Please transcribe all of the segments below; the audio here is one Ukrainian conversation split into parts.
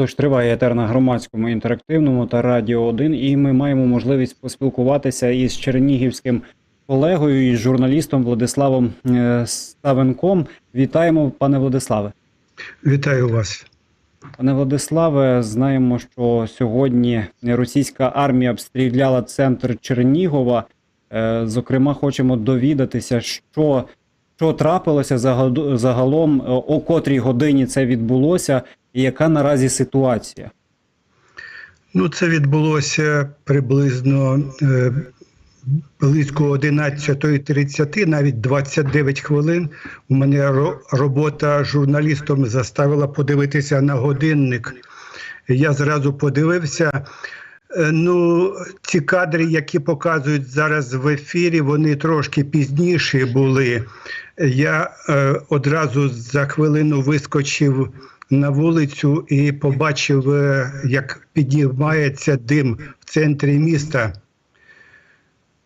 Тож триває етер на громадському інтерактивному та радіо 1, і ми маємо можливість поспілкуватися із чернігівським колегою і журналістом Владиславом е, Ставенком. Вітаємо, пане Владиславе. Вітаю вас. Пане Владиславе, знаємо, що сьогодні російська армія обстріляла центр Чернігова. Е, Зокрема, хочемо довідатися, що, що трапилося загалом, о котрій годині це відбулося, яка наразі ситуація. Ну, це відбулося приблизно е, близько 11.30, навіть 29 хвилин. У мене ро- робота журналістом заставила подивитися на годинник. Я зразу подивився. Е, Ну, ці кадри, які показують зараз в ефірі, вони трошки пізніші були. Я е, одразу за хвилину вискочив на вулицю і побачив, е, як піднімається дим в центрі міста.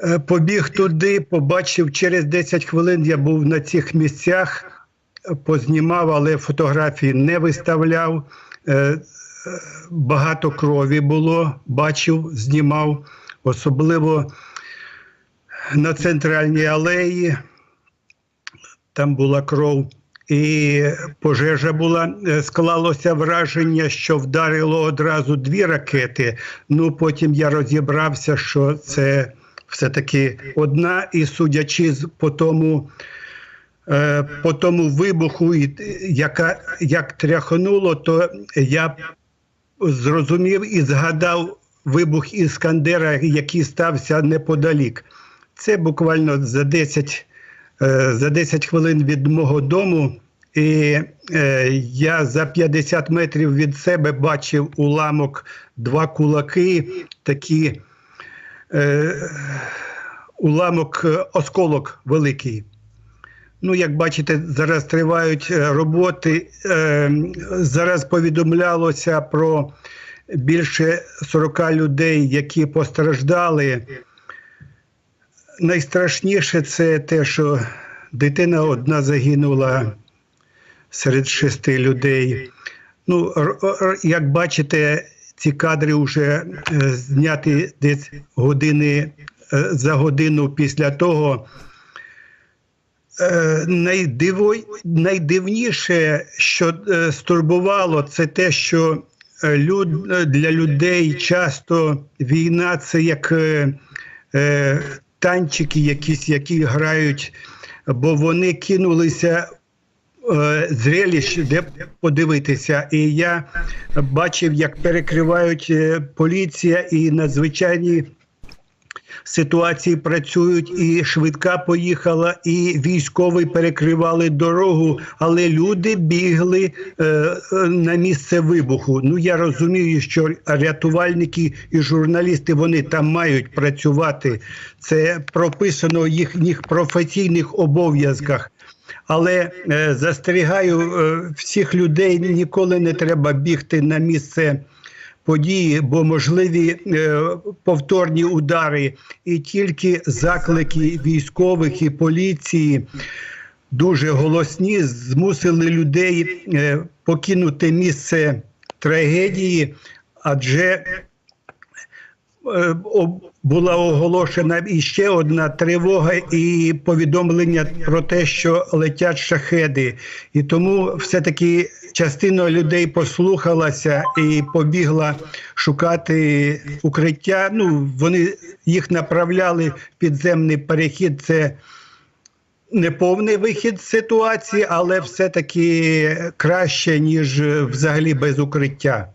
Е, Побіг туди, побачив через 10 хвилин. Я був на цих місцях, познімав, але фотографії не виставляв. Е, Багато крові було, бачив, знімав, особливо на центральній алеї. Там була кров. І пожежа була. Е, Склалося враження, що вдарило одразу дві ракети. Ну потім я розібрався, що це все-таки одна, і судячи з по тому, е, по тому вибуху, яка, як тряхнуло, то я зрозумів і згадав вибух Іскандера, який стався неподалік. Це буквально за 10 е, за 10 хвилин від мого дому, і е, я за 50 метрів від себе бачив уламок два кулаки, такі е, уламок е, осколок великий. Ну, як бачите, зараз тривають е, роботи. Е, Зараз повідомлялося про більше 40 людей, які постраждали. Найстрашніше це те, що дитина одна загинула серед шести людей. Ну, як бачите, ці кадри вже е, зняті десь години е, за годину після того. Е, найдиво, найдивніше, що стурбувало, це те, що люд, для людей часто війна це як танчики, якісь, які грають, бо вони кинулися е, зрелищ, де подивитися. І я бачив, як перекривають е, поліція і надзвичайні ситуації працюють, і швидка поїхала, і військові перекривали дорогу, але люди бігли е, е, на місце вибуху. Ну я розумію, що рятувальники і журналісти вони там мають працювати. Це прописано в їхніх професійних обов'язках. Але е, застерігаю е, всіх людей, ніколи не треба бігти на місце події, бо можливі е, повторні удари, і тільки заклики військових і поліції дуже голосні змусили людей е, покинути місце трагедії, адже е, була оголошена іще одна тривога і повідомлення про те, що летять шахеди. І тому все-таки частина людей послухалася і побігла шукати укриття. Ну, вони їх направляли в підземний перехід. Це не повний вихід з ситуації, але все-таки краще, ніж взагалі без укриття.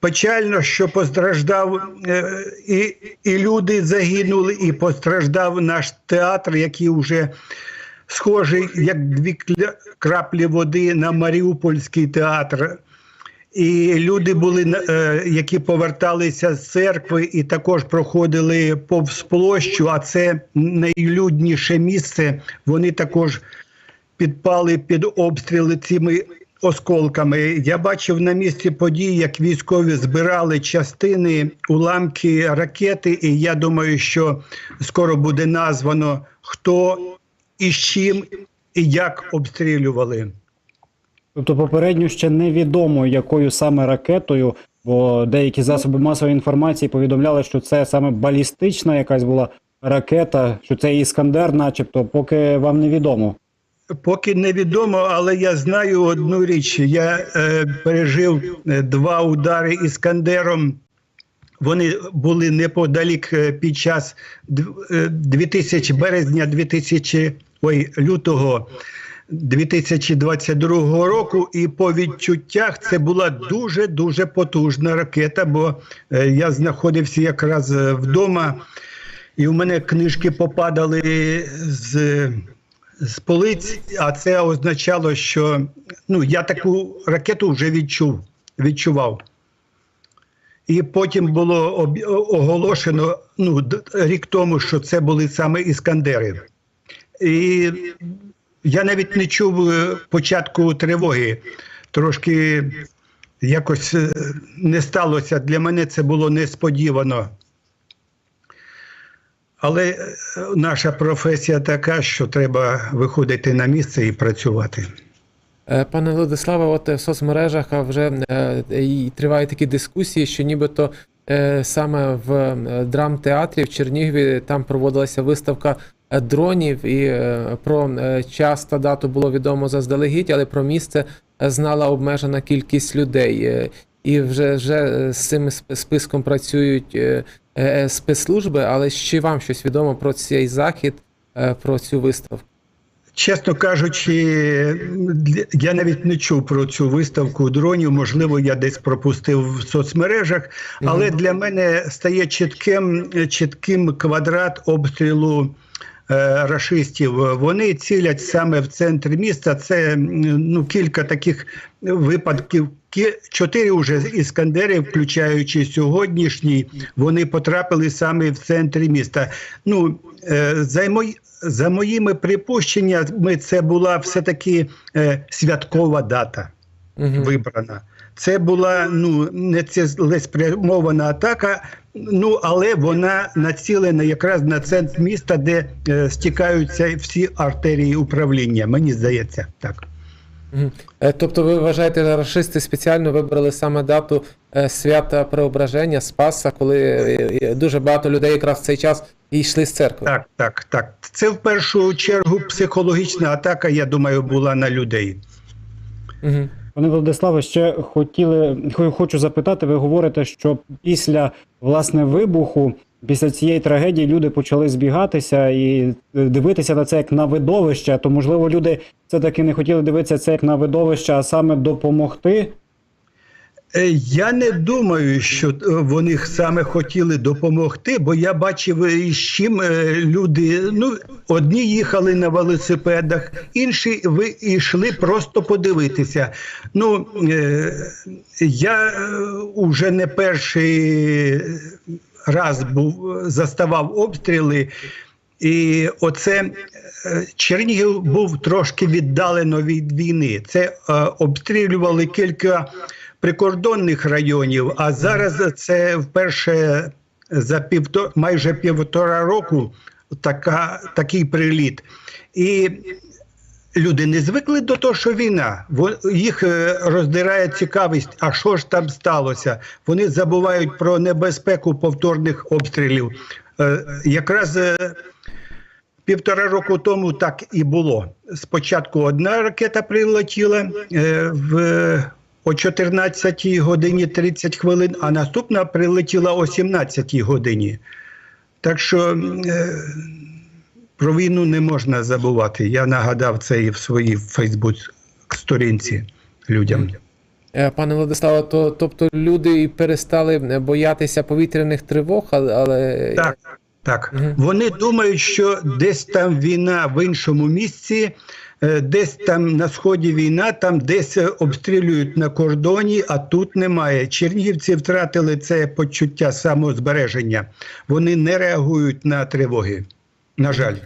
Печально, що постраждав е, і, і люди загинули, і постраждав наш театр, який вже схожий як дві краплі води на Маріупольський театр. І люди були, е, які поверталися з церкви, і також проходили повз площу, а це найлюдніше місце. Вони також підпали під обстріли цими осколками. Я бачив на місці подій, як військові збирали частини, уламки ракети, і я думаю, що скоро буде названо хто і з чим і як обстрілювали. Тобто попередньо ще невідомо, якою саме ракетою, бо деякі засоби масової інформації повідомляли, що це саме балістична якась була ракета, що це іскандер, начебто, поки вам невідомо. Поки невідомо, але я знаю одну річ. Я е, пережив е, два удари іскандером. Вони були неподалік е, під час е, 2000 березня 2000, ой, лютого 2022 року. І по відчуттях це була дуже дуже потужна ракета. Бо е, я знаходився якраз е, вдома, і в мене книжки попадали з з полиць, а це означало, що ну, я таку ракету вже відчув, відчував. І потім було оголошено ну, рік тому, що це були саме іскандери. І я навіть не чув е, початку тривоги. Трошки якось е, не сталося. Для мене це було несподівано. Але е, наша професія така, що треба виходити на місце і працювати. Пане Владиславе, от в соцмережах вже тривають такі дискусії, що нібито саме в драмтеатрі в Чернігові там проводилася виставка дронів, і е, про е, час та дату було відомо заздалегідь, але про місце е, знала обмежена кількість людей. Е, І вже, вже е, з цим списком працюють е, е, спецслужби, але чи вам щось відомо про цей захід, е, про цю виставку? Чесно кажучи, я навіть не чув про цю виставку дронів. Можливо, я десь пропустив в соцмережах, але для мене стає чітким, чітким квадрат обстрілу. Е, Рашистів вони цілять саме в центр міста. Це ну кілька таких випадків. Кі- Чотири вже іскандери, включаючи сьогоднішній, вони потрапили саме в центрі міста. Ну е, за мої за моїми припущеннями, це була все-таки е, святкова дата вибрана. Це була ну не цілеспрямована атака, ну але вона націлена якраз на центр міста, де е, стікаються всі артерії управління. Мені здається, так. Е, Тобто ви вважаєте, рашисти спеціально вибрали саме дату е, свята Преображення, Спаса, коли е, дуже багато людей якраз в цей час і йшли з церкви? Так, так, так. Це в першу чергу психологічна атака, я думаю, була на людей. Мгм. Пане Владиславе, ще хотіли хочу запитати. Ви говорите, що після власне вибуху, після цієї трагедії, люди почали збігатися і е, дивитися на це як на видовище. То можливо, люди все таки не хотіли дивитися це як на видовище, а саме допомогти. Е, Я не думаю, що е, вони саме хотіли допомогти, бо я бачив, е, з чим люди. Ну, одні їхали на велосипедах, інші ви йшли просто подивитися. Ну я е, уже не перший раз був заставав обстріли. І оце Чернігів був трошки віддалено від війни. Це обстрілювали кілька прикордонних районів, а зараз це вперше за півто, майже півтора року така, такий приліт. І люди не звикли до того, що війна. Їх е, роздирає цікавість, а що ж там сталося? Вони забувають про небезпеку повторних обстрілів. Е, Якраз е, півтора року тому так і було. Спочатку одна ракета прилетіла в о 14 годині 30 хвилин, а наступна прилетіла о 17 годині. Так що е, про війну не можна забувати. Я нагадав це і в своїй Фейсбук сторінці людям. Е, Пане Владиславе, то тобто люди і перестали е, боятися повітряних тривог, але. Так, так. Мгм. Вони думають, що десь там війна в іншому місці, десь там на сході війна, там десь е, обстрілюють на кордоні, а тут немає. Чернігівці втратили це почуття самозбереження. Вони не реагують на тривоги. На жаль.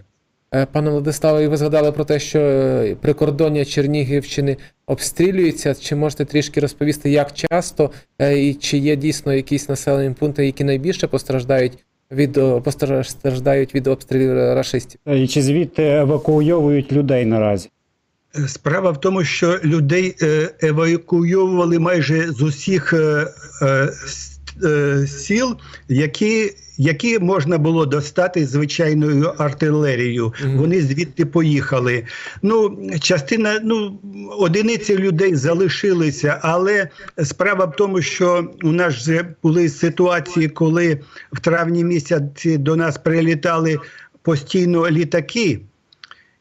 Е, Пане Владиславе, ви згадали про те, що е, прикордоння Чернігівщини обстрілюється. Чи можете трішки розповісти, як часто е, і чи є дійсно якісь населені пункти, які найбільше постраждають від постраждають від обстрілів рашистів? Е, І чи звідти евакуйовують людей наразі? Справа в тому, що людей е, евакуйовували майже з усіх е, е, сіл, які, які можна було достати звичайною артилерією. Мгм. Вони звідти поїхали. Ну, частина, ну, одиниці людей залишилися, але справа в тому, що у нас вже були ситуації, коли в травні місяці до нас прилітали постійно літаки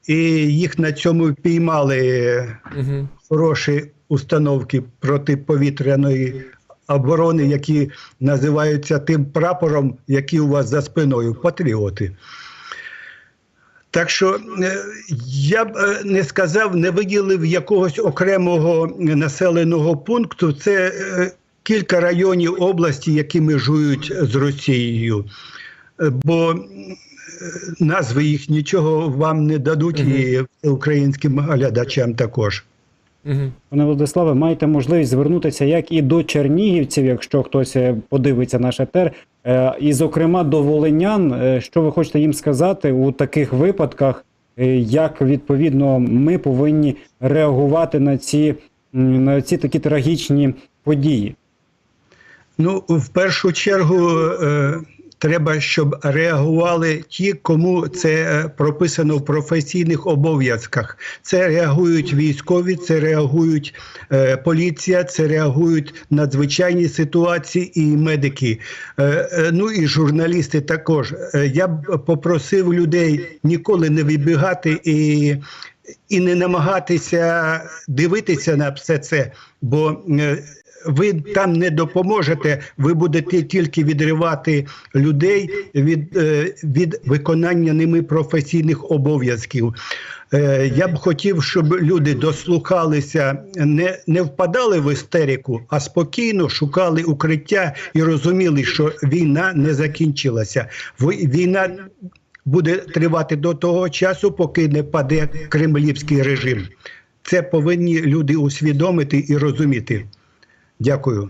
і їх на цьому піймали Угу. хороші установки протиповітряної оборони, які називаються тим прапором, який у вас за спиною патріоти. Так що е, я б е, не сказав, не виділив якогось окремого населеного пункту. Це е, кілька районів області, які межують з Росією. Бо назви їх нічого вам не дадуть, і українським глядачам також. Угу. Пане Владиславе, маєте можливість звернутися як і до чернігівців, якщо хтось е, подивиться наш етер, е, і, зокрема, до волинян. Е, Що ви хочете їм сказати у таких випадках, як відповідно ми повинні реагувати на ці, на ці такі трагічні події? Ну, в першу чергу е, треба, щоб реагували ті, кому це е, прописано в професійних обов'язках. Це реагують військові, це реагують е, поліція, це реагують надзвичайні ситуації і медики. Е, е, ну і журналісти також. Е, я б попросив людей ніколи не вибігати і. І не намагатися дивитися на все це, бо е, ви там не допоможете, ви будете тільки відривати людей від, е, від виконання ними професійних обов'язків. Е, Я б хотів, щоб люди дослухалися, не, не впадали в істерику, а спокійно шукали укриття і розуміли, що війна не закінчилася. Війна буде тривати до того часу, поки не паде кремлівський режим. Це повинні люди усвідомити і розуміти. Дякую.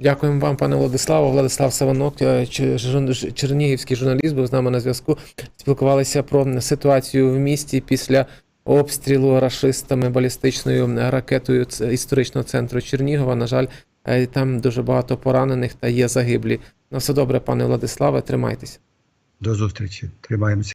Дякуємо вам, пане Владиславе. Владислав Саванок, е, чернігівський журналіст, був з нами на зв'язку. Спілкувалися про ситуацію в місті після обстрілу рашистами балістичною ракетою історичного центру Чернігова. На жаль, е, там дуже багато поранених та є загиблі. На все добре, пане Владиславе, тримайтеся. До зустрічі. Тримаємося.